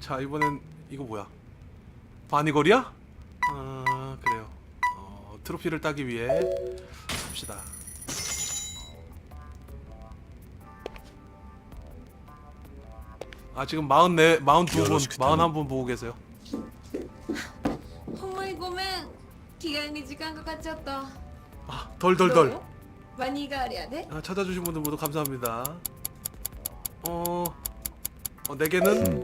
자 이번엔 이거 뭐야? 바니걸이야? 아 그래요. 어, 트로피를 따기 위해 갑시다. 아 지금 44, 42분, 41분 보고 계세요. ほんまにごめん着替えに時間かかっちゃった 아 どう 덜덜덜. よバニーガールやで 아, 찾아주신 분들 모두 감사합니다. 어, 어, 네 개는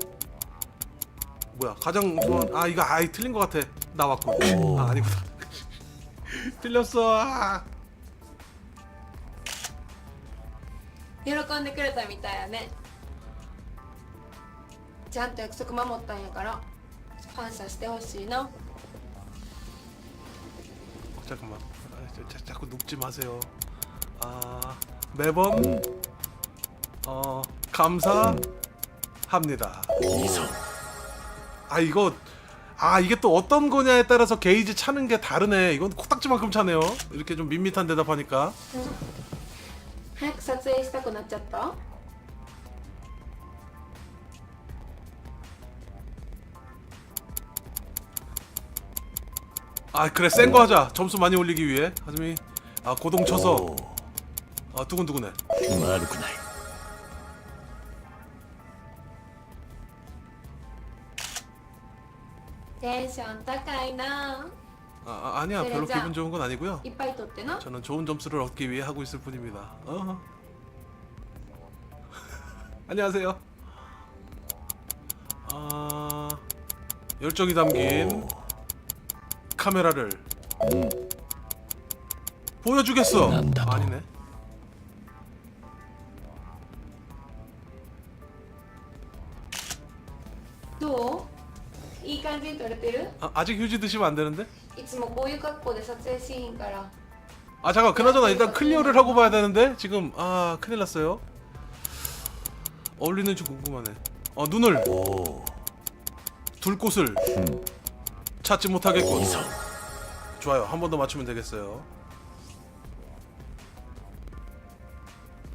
뭐야? 가장 좋아. 아 이거 아이 틀린 것 같아. 나왔고. 오. 아 아니구나. 틀렸어. 아. 喜んでくれたみたいやねちゃんと約束守ったんやから感謝してほしいな 어, 잠깐만. 아, 자, 자, 자꾸 눕지 마세요. 아 매번 어 감사 합니다. 이성 아 이거 아 이게 또 어떤 거냐에 따라서 게이지 차는 게 다르네. 이건 코딱지만큼 차네요. 이렇게 좀 밋밋한 대답하니까. 早く撮影したくなっちゃった 아 그래 센 거 하자. 점수 많이 올리기 위해. 하즈미 아 고동 쳐서 오 아 두근두근해. 悪くない テンション高いな 아, 아 아니야 그래, 별로 자. 기분 좋은 건 아니고요. いっぱい撮ってな 저는 좋은 점수를 얻기 위해 하고 있을 뿐입니다. 어. 안녕하세요. 아 열정이 담긴 오 카메라를 보여주겠어. 난다. 아니네. 음. どう いい感じに撮れてる 아, 아직 휴지 드시면 안 되는데? いつもこういう格好で撮影しひんから 아 잠깐 그나저나 일단 클리어를 하고 봐야 되는데 지금 아 큰일 났어요. 어울리는지 궁금하네. 어 눈을 오 둘 곳을 음. 찾지 못하겠군. 이성 좋아요. 한 번 더 맞추면 되겠어요.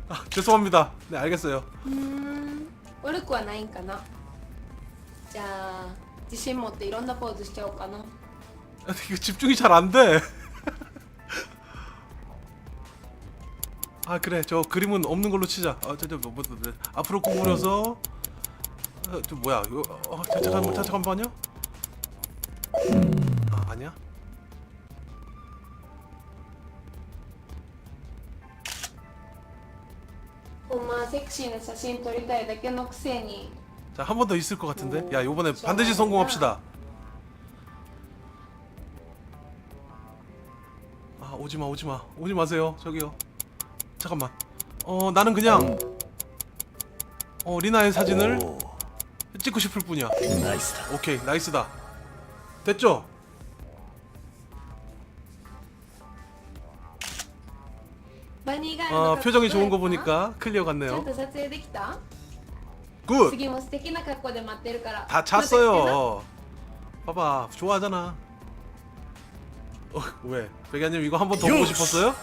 아 죄송합니다. 네 알겠어요. うーん悪くはないんかなじゃあ 自信持っていろんなポーズしちゃおうかな 아, 이거 집중이 잘 안 돼. 아 그래 저 그림은 없는 걸로 치자. 아저저 뭐, 뭐, 뭐, 앞으로 구부려서 어, 저 뭐야 이거 어, 자, 잠깐만 자, 잠깐만요. 아 아니야? ほんまはセクシーな写真撮りたいだけのくせに 자 한 번 더 있을 것 같은데. 야 이번에 반드시 성공합시다. 아 오지 마 오지 마 오지 마세요 저기요. 잠깐만. 어 나는 그냥 어 리나의 사진을 오 찍고 싶을 뿐이야. 나이스다 오케이 나이스다. 됐죠? バニーガールの 아 格好 표정이 좋은 거 どうやった 보니까 클리어 ちゃん 같네요. と撮影できた 굿. 次も素敵な格好で待ってるから 다 찼어요. 봐봐 좋아하잖아. 어, 왜? 백야님 이거 한 번 더 보고 요시! 싶었어요?